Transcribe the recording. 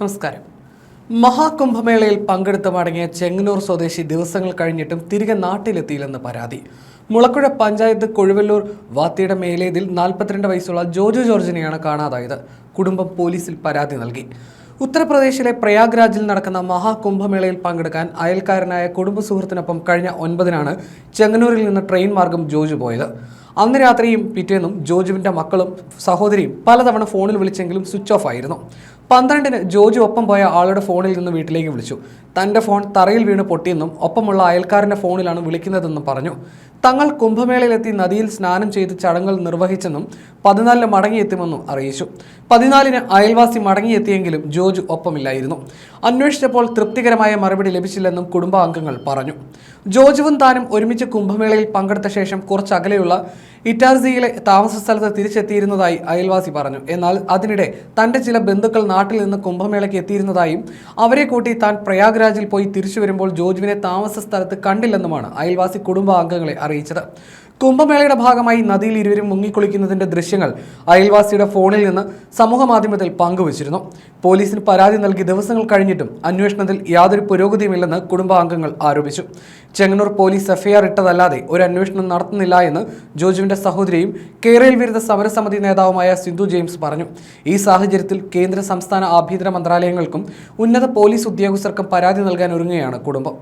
നമസ്കാരം. മഹാകുംഭമേളയിൽ പങ്കെടുത്ത് മടങ്ങിയ ചെങ്ങന്നൂർ സ്വദേശി ദിവസങ്ങൾ കഴിഞ്ഞിട്ടും തിരികെ നാട്ടിലെത്തിയില്ലെന്ന് പരാതി. മുളക്കുഴ പഞ്ചായത്ത് കൊഴുവല്ലൂർ വാത്തിയുടെ മേലേതിൽ നാൽപ്പത്തിരണ്ട് വയസ്സുള്ള ജോജു ജോർജിനെയാണ് കാണാതായത്. കുടുംബം പോലീസിൽ പരാതി നൽകി. ഉത്തർപ്രദേശിലെ പ്രയാഗ്രാജിൽ നടക്കുന്ന മഹാകുംഭമേളയിൽ പങ്കെടുക്കാൻ അയൽക്കാരനായ കുടുംബ സുഹൃത്തിനൊപ്പം കഴിഞ്ഞ ഒൻപതിനാണ് ചെങ്ങന്നൂരിൽ നിന്ന് ട്രെയിൻ മാർഗം ജോജു പോയത്. അന്ന് രാത്രിയും പിറ്റേന്നും ജോജുവിന്റെ മക്കളും സഹോദരിയും പലതവണ ഫോണിൽ വിളിച്ചെങ്കിലും സ്വിച്ച് ഓഫ് ആയിരുന്നു. പന്ത്രണ്ടിന് ജോജു ഒപ്പം പോയ ആളുടെ ഫോണിൽ നിന്ന് വീട്ടിലേക്ക് വിളിച്ചു. തന്റെ ഫോൺ തറയിൽ വീണ് പൊട്ടിയെന്നും ഒപ്പമുള്ള അയൽക്കാരന്റെ ഫോണിലാണ് വിളിക്കുന്നതെന്നും പറഞ്ഞു. തങ്ങൾ കുംഭമേളയിലെത്തി നദിയിൽ സ്നാനം ചെയ്ത് ചടങ്ങുകൾ നിർവഹിച്ചെന്നും പതിനാലിന് മടങ്ങിയെത്തുമെന്നും അറിയിച്ചു. പതിനാലിന് അയൽവാസി മടങ്ങിയെത്തിയെങ്കിലും ജോജു ഒപ്പമില്ലായിരുന്നു. അന്വേഷിച്ചപ്പോൾ തൃപ്തികരമായ മറുപടി ലഭിച്ചില്ലെന്നും കുടുംബാംഗങ്ങൾ പറഞ്ഞു. ജോജുവും താനും ഒരുമിച്ച് കുംഭമേളയിൽ പങ്കെടുത്ത ശേഷം കുറച്ചകലെയുള്ള ഇറ്റാർസിയിലെ താമസ സ്ഥലത്ത് തിരിച്ചെത്തിയിരുന്നതായി അയൽവാസി പറഞ്ഞു. എന്നാൽ അതിനിടെ തന്റെ ചില ബന്ധുക്കൾ നാട്ടിൽ നിന്ന് കുംഭമേളയ്ക്ക് എത്തിയിരുന്നതായും അവരെ കൂട്ടി താൻ പ്രയാഗ്രാജിൽ പോയി തിരിച്ചു വരുമ്പോൾ ജോജുവിനെ താമസ സ്ഥലത്ത് കണ്ടില്ലെന്നുമാണ് അയൽവാസി കുടുംബാംഗങ്ങളെ അറിയിച്ചത്. കുംഭമേളയുടെ ഭാഗമായി നദിയിൽ ഇരുവരും മുങ്ങിക്കുളിക്കുന്നതിന്റെ ദൃശ്യങ്ങൾ അയൽവാസിയുടെ ഫോണിൽ നിന്ന് സമൂഹ മാധ്യമത്തിൽ പങ്കുവച്ചിരുന്നു. പോലീസിന് പരാതി നൽകി ദിവസങ്ങൾ കഴിഞ്ഞിട്ടും അന്വേഷണത്തിൽ യാതൊരു പുരോഗതിയുമില്ലെന്ന് കുടുംബാംഗങ്ങൾ ആരോപിച്ചു. ചെങ്ങന്നൂർ പോലീസ് എഫ്ഐആർ ഇട്ടതല്ലാതെ ഒരു അന്വേഷണം നടത്തുന്നില്ല എന്ന് ജോജുവിന്റെ സഹോദരിയും കേരള വിരുദ്ധ സമരസമിതി നേതാവുമായ സിന്ധു ജെയിംസ് പറഞ്ഞു. ഈ സാഹചര്യത്തിൽ കേന്ദ്ര സംസ്ഥാന ആഭ്യന്തര മന്ത്രാലയങ്ങൾക്കും ഉന്നത പോലീസ് ഉദ്യോഗസ്ഥർക്കും പരാതി നൽകാൻ ഒരുങ്ങുകയാണ് കുടുംബം.